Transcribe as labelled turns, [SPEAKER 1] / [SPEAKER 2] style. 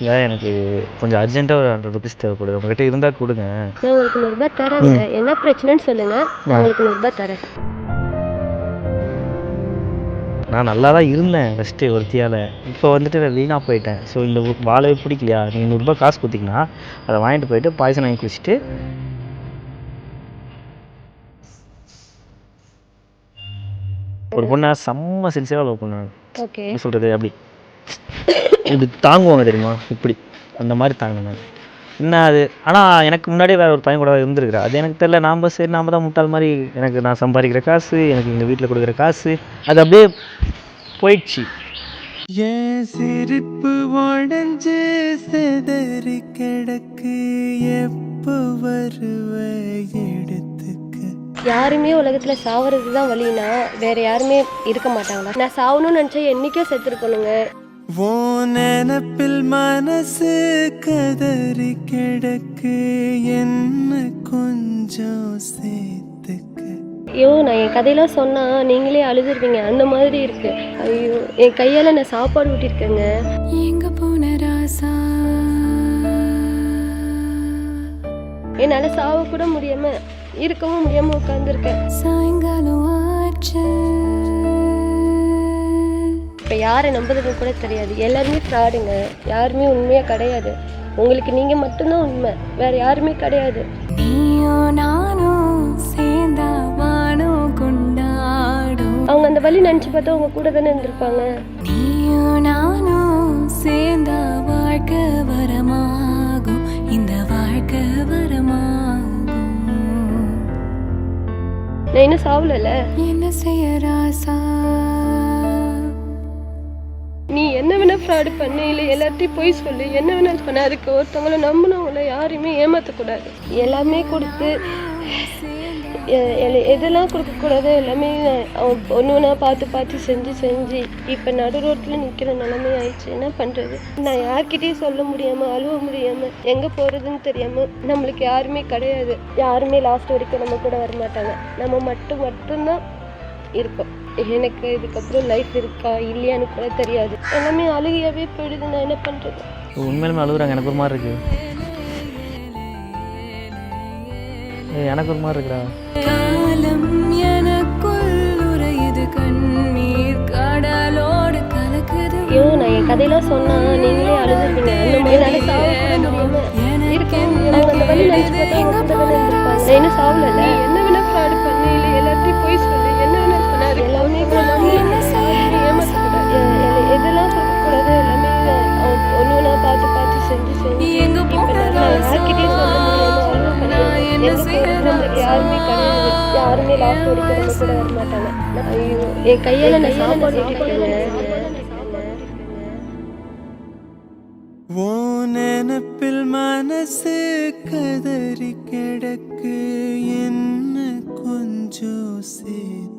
[SPEAKER 1] இல்லை எனக்கு கொஞ்சம் அர்ஜென்ட்டாக ஒரு ஹண்ட்ரட் ருபீஸ் தேவைப்படுது. உங்ககிட்ட இருந்தால் கொடுங்க.
[SPEAKER 2] நான் உங்களுக்கு நூறுரூபா தரேங்க என்ன பிரச்சனைன்னு சொல்லுங்க. நான் உங்களுக்கு நூறுரூபா தரேன்.
[SPEAKER 1] நான் நல்லா தான் இருந்தேன் ஃபஸ்ட்டு ஒருத்தியால். இப்போ வந்துட்டு நான் வீணாக போயிட்டேன். ஸோ இந்த வாழவே பிடிக்கலையா? நீங்கள் நூறுரூபா காசு கொடுத்தீங்கன்னா அதை வாங்கிட்டு போயிட்டு பாய்சன் வாங்கி குடிச்சிட்டு ஒரு பொண்ணை செம்ம சின்சியராக லவ் என்ன சொல்கிறது அப்படி. இப்படி தாங்குவாங்க தெரியுமா? இப்படி. அந்த மாதிரி தாங்கினேன் என்ன அது? ஆனால் எனக்கு முன்னாடியே வேறு ஒரு பையன் கூட இருந்திருக்கிறா அது எனக்கு தெரில நாம் சரி நாம தான் முட்டாள் மாதிரி எனக்கு நான் சம்பாதிக்கிற காசு எனக்கு எங்கள் வீட்டில் கொடுக்குற காசு. அது அப்படியே போயிடுச்சு.
[SPEAKER 3] என் சிரிப்பு உடஞ்சு செதறி கிடக்கு. எப்போ வருவ எடுத்துக்க?
[SPEAKER 2] யாருமே உலகத்துல சாவறது தான் வழினா வேற யாருமே இருக்க மாட்டாங்களா? நான் சாவணும்னு நினைச்சா என்னைக்கோ செத்துருக்கணுங்க.
[SPEAKER 3] ஓ நினப்பில் மனசு கதறி கிடக்கு என்ன கொஞ்சம் சேர்த்துக்க.
[SPEAKER 2] ஐயோ நான் என் கதையெல்லாம் சொன்னா நீங்களே அழுதுருவீங்க. அந்த மாதிரி இருக்கு. ஐயோ என் கையால நான் சாப்பாடு ஊட்டிருக்கேங்க.
[SPEAKER 4] எங்க போன ராசா?
[SPEAKER 2] என்னால சாவ கூட முடியாம இருக்கவும் முடியாம உட்காந்துருக்கேன்
[SPEAKER 4] சாயங்காலம் ஆச்சு.
[SPEAKER 2] இப்போ யாரை நம்புறதுன்னு கூட தெரியாது. எல்லாருமே ஃப்ராடுங்க யாருமே உண்மையா கிடையாது. உங்களுக்கு நீங்க மட்டும்தான் உண்மை. வேற யாருமே கிடையாது. அவங்க அந்த வழி நினைச்சு பார்த்தா உங்க கூட தானே இருந்திருப்பாங்க. நான் இன்னும் சாவலல
[SPEAKER 4] என்ன செய்ய ராசா?
[SPEAKER 2] ஃப்ராடு பண்ணு இல்லை எல்லாத்தையும் போய் சொல்லு. என்ன வேணாலும் பண்ண. அதுக்கு ஒருத்தவங்கள நம்பினவங்கள யாரையுமே ஏமாற்றக்கூடாது எல்லாமே கொடுத்து எ- எ- எதெல்லாம் கொடுக்கக்கூடாதோ எல்லாமே ஒன்று ஒன்றா பார்த்து பார்த்து செஞ்சு செஞ்சு இப்போ நடு ரோட்டில் நிற்கிற நிலைமை ஆயிடுச்சு என்ன பண்ணுறது நான் யார்கிட்டயும் சொல்ல முடியாமல் அழுவ முடியாமல் எங்கே போகிறதுன்னு தெரியாமல் நம்மளுக்கு யாருமே கிடையாது. யாருமே லாஸ்ட் வரைக்கும் நம்ம கூட வர மாட்டாங்க நம்ம மட்டும் மட்டும்தான் இருப்போம் எனக்கு இதுக்கப்புறம் லைஃப் இருக்கா இல்லையான்னு கூட தெரியாது. எல்லாமே அழுகையாவே போயிடுது. நான் என்ன பண்றது?
[SPEAKER 1] உண்மையிலுமே அழுகுறாங்க. எனக்கு ஒரு மாதிரி இருக்கு. ஏய், எனக்கு ஒரு மாதிரி இருக்குடா.
[SPEAKER 4] காலம் எனக்குள் உறையுது கண்ணீர் கடலோடு கலக்குது.
[SPEAKER 2] ஐயோ நான் என் கதையெல்லாம் சொன்னா நீங்களே அழுதுருவீங்க. அந்த மாதிரி என்னால இருக்கேன். அவங்க அந்த வழி நினைச்சு பார்த்தா நம்மளுக்கு யாருமே கிடையாது யாருமே லாஸ்ட் வரைக்கும் நம்ம
[SPEAKER 3] நினப்பில் மனசு கதறி கிடக்கு என்ன கொஞ்சம் சேர்த்து